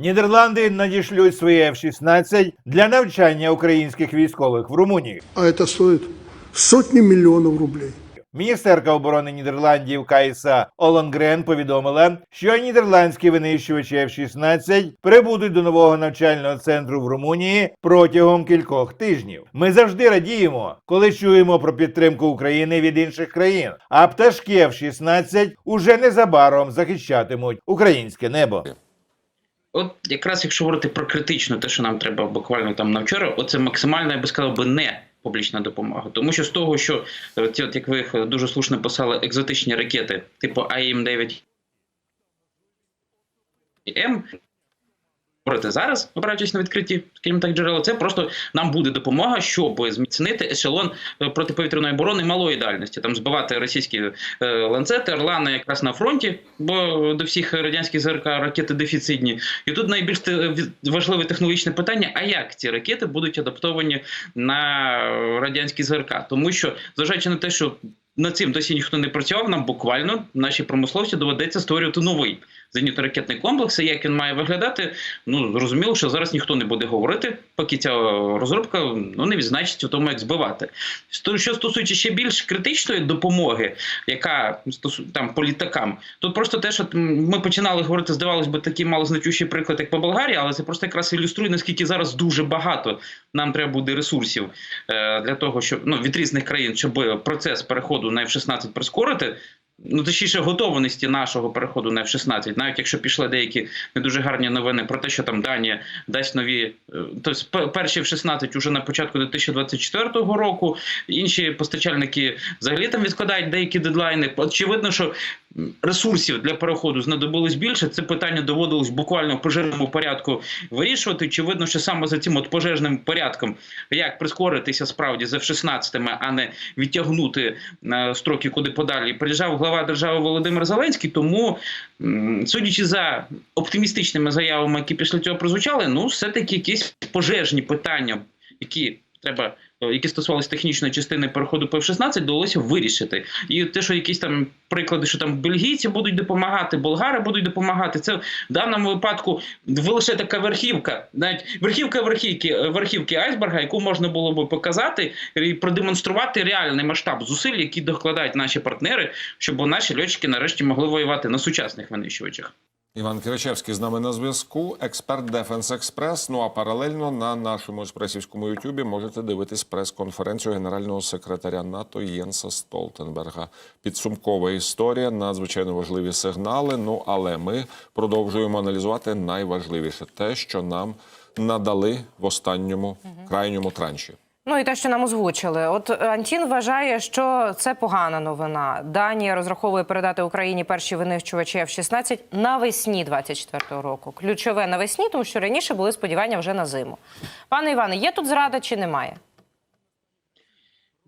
Нідерланди надішлють свої F-16 для навчання українських військових в Румунії. А это стоит сотни миллионов рублей. Міністерка оборони Нідерландів Кайса Олонгрен повідомила, що нідерландські винищувачі F-16 прибудуть до нового навчального центру в Румунії протягом кількох тижнів. Ми завжди радіємо, коли чуємо про підтримку України від інших країн. А пташки F-16 уже незабаром захищатимуть українське небо. От якраз якщо говорити про критично, те, що нам треба буквально там на вчора, оце максимально, я би сказав би, не публічна допомога. Тому що з того, що ці, от як ви їх дуже слушно писали, екзотичні ракети, типу АІМ-9 М. Говорити зараз, опираючись на відкриті, скажімо так, джерела, це просто нам буде допомога, щоб зміцнити ешелон е, протиповітряної оборони малої дальності, там збивати російські е, ланцети, орлани якраз на фронті, бо до всіх радянських ЗРК ракети дефіцитні. І тут найбільш важливе технологічне питання: а як ці ракети будуть адаптовані на радянські ЗРК? Тому що, зважаючи на те, що над цим досі ніхто не працював, нам буквально нашій промисловці доведеться створювати новий зенітно-ракетний комплекс. І як він має виглядати, ну зрозуміло, що зараз ніхто не буде говорити, поки ця розробка ну не відзначиться в тому, як збивати. Що стосується ще більш критичної допомоги, яка там по літакам, тут просто те, що ми починали говорити, здавалось би, такий малозначущий приклад, як по Болгарії, але це просто якраз ілюструє, наскільки зараз дуже багато нам треба буде ресурсів е, для того, щоб ну від різних країн, щоб процес переходу на F-16 прискорити. Ну, точніше, готовності нашого переходу на F-16, навіть якщо пішли деякі не дуже гарні новини про те, що там Данія дасть нові, е, тобто перші F-16 уже на початку 2024 року, інші постачальники взагалі там відкладають деякі дедлайни. Очевидно, що ресурсів для переходу знадобилось більше. Це питання доводилось буквально в пожежному порядку вирішувати. Очевидно, що саме за цим от пожежним порядком, як прискоритися справді з F-16, а не відтягнути е, строки куди подалі, приїжджав глава держави Володимир Зеленський. Тому, судячи за оптимістичними заявами, які після цього прозвучали, ну все-таки якісь пожежні питання, які треба. Е, Які стосувалися технічної частини переходу по F-16, довелося вирішити. І те, що якісь там приклади, що там бельгійці будуть допомагати, болгари будуть допомагати, це в даному випадку лише така верхівка, навіть верхівка верхівки, верхівки айсберга, яку можна було би показати і продемонструвати реальний масштаб зусиль, які докладають наші партнери, щоб наші льотчики нарешті могли воювати на сучасних винищувачах. Іван Киричевський з нами на зв'язку, експерт Дефенс Експрес. Ну а паралельно на нашому еспресівському Ютубі можете дивитись прес-конференцію генерального секретаря НАТО Єнса Столтенберга. Підсумкова історія, надзвичайно важливі сигнали. Ну але ми продовжуємо аналізувати найважливіше те, що нам надали в останньому крайньому транші. Ну і те, що нам озвучили. От Антін вважає, що це погана новина. Данія розраховує передати Україні перші винищувачі F-16 навесні 24-го року. Ключове навесні, тому що раніше були сподівання вже на зиму. Пане Іване, є тут зрада чи немає?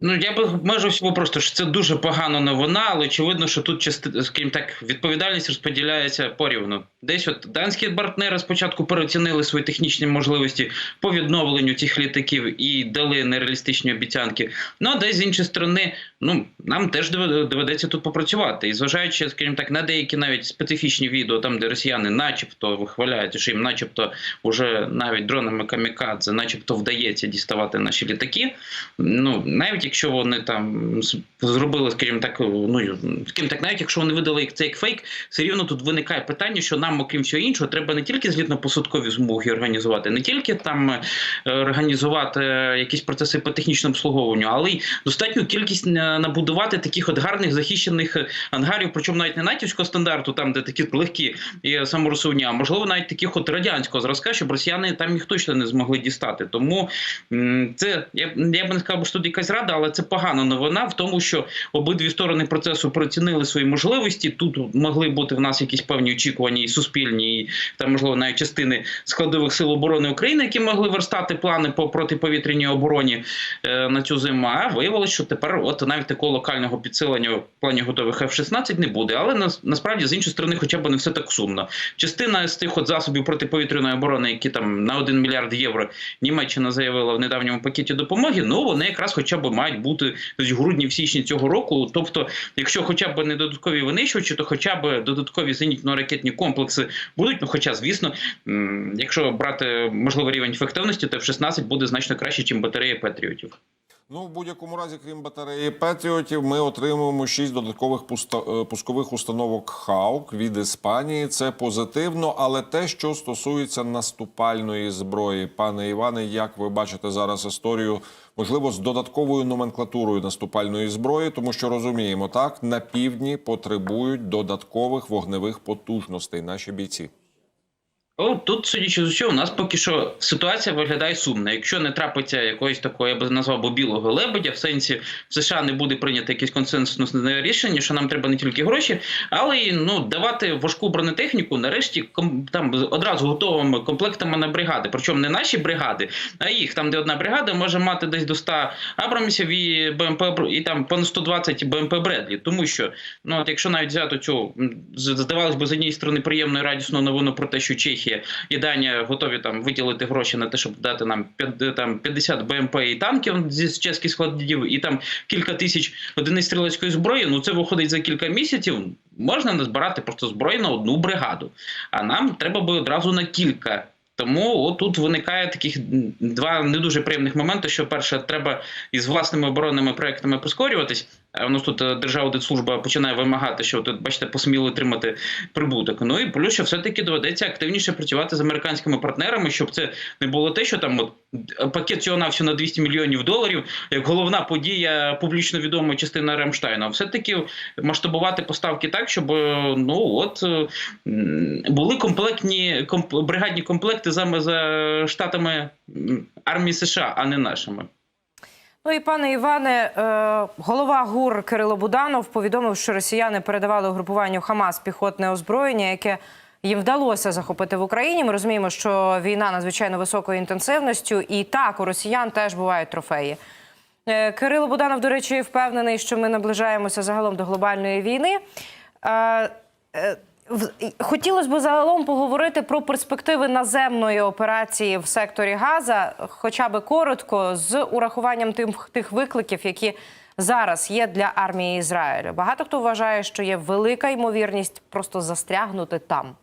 Ну я би межу всього просто що це дуже погана новина, але очевидно, що тут части, скажімо так, відповідальність розподіляється порівну. Десь от данські партнери спочатку переоцінили свої технічні можливості по відновленню цих літаків і дали нереалістичні обіцянки. Ну а десь з іншої сторони, ну нам теж доведеться тут попрацювати. І зважаючи, скажімо так, на деякі навіть специфічні відео, там де росіяни, начебто, вихваляють, що їм, начебто, уже навіть дронами камікадзе, начебто вдається діставати наші літаки. Ну навіть якщо вони там зробили, скажімо так, ну скажімо так, навіть якщо вони видали це як фейк, все рівно тут виникає питання, що нам, окрім всього іншого, треба не тільки злітно-посадкові змоги організувати, не тільки там е, організувати е, якісь процеси по технічному обслуговуванню, але й достатню кількість е, набудувати таких от гарних захищених е, ангарів, причому навіть не натівського стандарту, там де такі легкі і саморозсувні, а можливо навіть таких от радянського зразка, щоб росіяни там їх точно не змогли дістати. Тому це я, я б не сказав, що тут якась рада, але це погана новина в тому, що обидві сторони процесу прооцінили свої можливості. Тут могли бути в нас якісь певні очікування і суспільні, і там можливо навіть частини складових сил оборони України, які могли верстати плани по протиповітряній обороні е, на цю зиму. А виявилося, що тепер от навіть такого локального підсилення в плані готових F-16 не буде. Але нас, насправді з іншої сторони, хоча б не все так сумно. Частина з тих от засобів протиповітряної оборони, які там на 1 мільярд євро Німеччина заявила в недавньому пакеті допомоги, ну вони якраз хоча б мають мають бути в грудні в січні цього року. Тобто, якщо хоча б не додаткові винищувачі, то хоча б додаткові зенітно-ракетні комплекси будуть. Ну, хоча, звісно, якщо брати можливий рівень ефективності, то F-16 буде значно краще, ніж батарея Петріотів. Ну, в будь-якому разі, крім батареї Петріотів, ми отримуємо шість додаткових е, пускових установок Хаук від Іспанії. Це позитивно, але те, що стосується наступальної зброї, пане Іване, як ви бачите зараз історію, можливо, з додатковою номенклатурою наступальної зброї, тому що розуміємо, так на півдні потребують додаткових вогневих потужностей наші бійці. О, тут, судячи з усього, у нас поки що ситуація виглядає сумно. Якщо не трапиться якоїсь такої, я би назвав би білого лебедя, в сенсі в США не буде прийнято якесь консенсусне рішення, що нам треба не тільки гроші, але й ну давати важку бронетехніку, нарешті ком, там одразу готовими комплектами на бригади. Причому не наші бригади, а їх там, де одна бригада може мати десь до 100 Абрамсів і БМП і там понад 120 БМП Бредлі. Тому що ну от якщо навіть взяти цю здавалось би з однієї сторони приємну і радісну новину про те, що Чехія і Данія готові там виділити гроші на те, щоб дати нам там 50 БМП і танків зі чеських складів, і там кілька тисяч одиниць стрілецької зброї. Ну це виходить за кілька місяців. Можна назбирати просто зброї на одну бригаду. А нам треба би одразу на кілька. Тому от тут виникає таких два не дуже приємних моменти. Що перше, треба із власними оборонними проектами прискорюватись. А у нас тут е, Держаудитслужба починає вимагати, що тут, бачите, посміли отримати прибуток. Ну і плюс, що все-таки доведеться активніше працювати з американськими партнерами, щоб це не було те, що там от е, пакет цього навсього на 200 мільйонів доларів, як головна подія публічно відомої частини Рамштайну. А все-таки масштабувати поставки так, щоб е, ну от е, були комплектні комп, бригадні комплекти за, за штатами армії США, а не нашими. Ну і пане Іване, е, голова ГУР Кирило Буданов повідомив, що росіяни передавали угрупуванню Хамас піхотне озброєння, яке їм вдалося захопити в Україні. Ми розуміємо, що війна надзвичайно високою інтенсивністю, і так у росіян теж бувають трофеї. Е, Кирило Буданов, до речі, впевнений, що ми наближаємося загалом до глобальної війни. Хотілося б загалом поговорити про перспективи наземної операції в секторі Газа, хоча би коротко, з урахуванням тим, тих викликів, які зараз є для армії Ізраїлю. Багато хто вважає, що є велика ймовірність просто застрягнути там.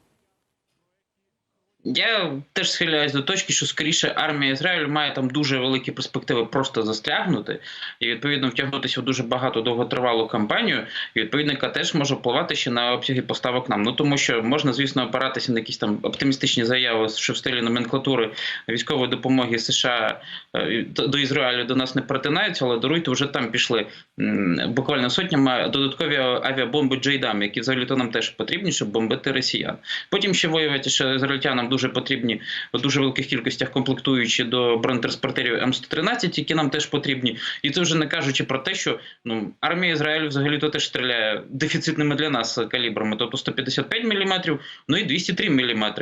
Я теж схиляюсь до точки, що скоріше армія Ізраїлю має там дуже великі перспективи просто застрягнути і відповідно втягнутися в дуже багато довготривалу кампанію, і відповідно теж може впливати ще на обсяги поставок нам. Ну тому що можна, звісно, опиратися на якісь там оптимістичні заяви, що в стилі номенклатури військової допомоги США е, до Ізраїлю до нас не перетинаються, але даруйте вже там пішли буквально сотнями додаткові авіабомби Джейдам, які взагалі то нам теж потрібні, щоб бомбити росіян. Потім ще виявиться, що ізраїльтянам дуже потрібні в дуже великих кількостях комплектуючі до бронетранспортерів М113, які нам теж потрібні. І це вже не кажучи про те, що ну армія Ізраїлю взагалі то теж стріляє дефіцитними для нас калібрами, тобто 155 мм, ну і 203 мм.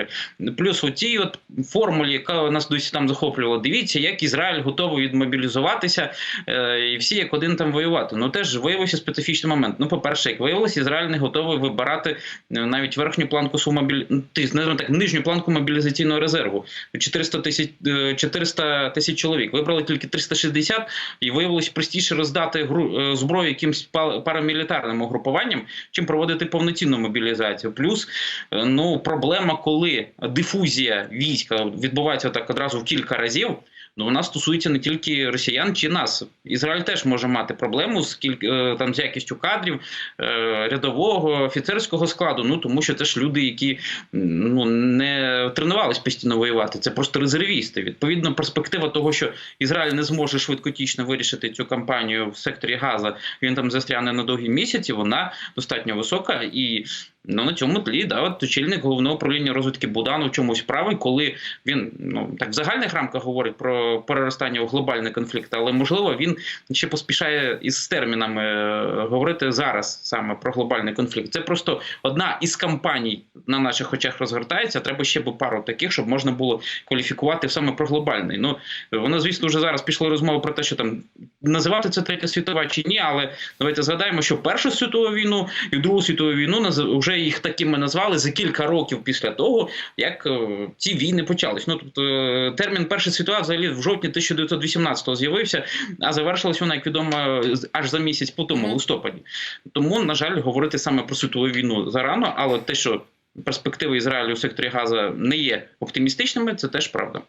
Плюс у цій от формулі, яка нас досі там захоплювала, дивіться, як Ізраїль готовий відмобілізуватися, е, і всі як один там воювати. Ну теж виявився специфічний момент. Ну, по-перше, як виявилось, Ізраїль не готовий вибирати е, навіть верхню планку сумобіль... ну, так, нижню планку мобілізаційного резерву. 400 тисяч е, 400 тисяч чоловік. Вибрали тільки 360, і виявилось простіше роздати гру... е, зброю якимсь па- парамілітарним угрупуванням, чим проводити повноцінну мобілізацію. Плюс е, ну проблема, коли дифузія війська відбувається так одразу в кілька разів. Ну, вона стосується не тільки росіян чи нас. Ізраїль теж може мати проблему з кіль... е, там з якістю кадрів е, рядового офіцерського складу. Ну тому що це ж люди, які ну не тренувались постійно воювати. Це просто резервісти. Відповідно, перспектива того, що Ізраїль не зможе швидкотічно вирішити цю кампанію в секторі Газа. Він там застряне на довгі місяці. Вона достатньо висока і. Ну на цьому тлі да, от очільник головного управління розвідки Буданов в чомусь правий, коли він ну так в загальних рамках говорить про переростання у глобальний конфлікт, але можливо він ще поспішає із термінами е, говорити зараз саме про глобальний конфлікт. Це просто одна із кампаній на наших очах розгортається. Треба ще б пару таких, щоб можна було кваліфікувати саме про глобальний. Ну воно, звісно, вже зараз пішли розмови про те, що там називати це третя світова чи ні, але давайте згадаємо, що Першу світову війну і Другу світову війну наз- вже їх такими назвали за кілька років після того, як е, ці війни почались. Ну тобто е, термін Перша світова взагалі в жовтні 1918-го з'явився, а завершилась вона, як відомо, аж за місяць по тому, листопаді. Тому, на жаль, говорити саме про світову війну зарано, але те, що перспективи Ізраїлю у секторі Газа не є оптимістичними, це теж правда.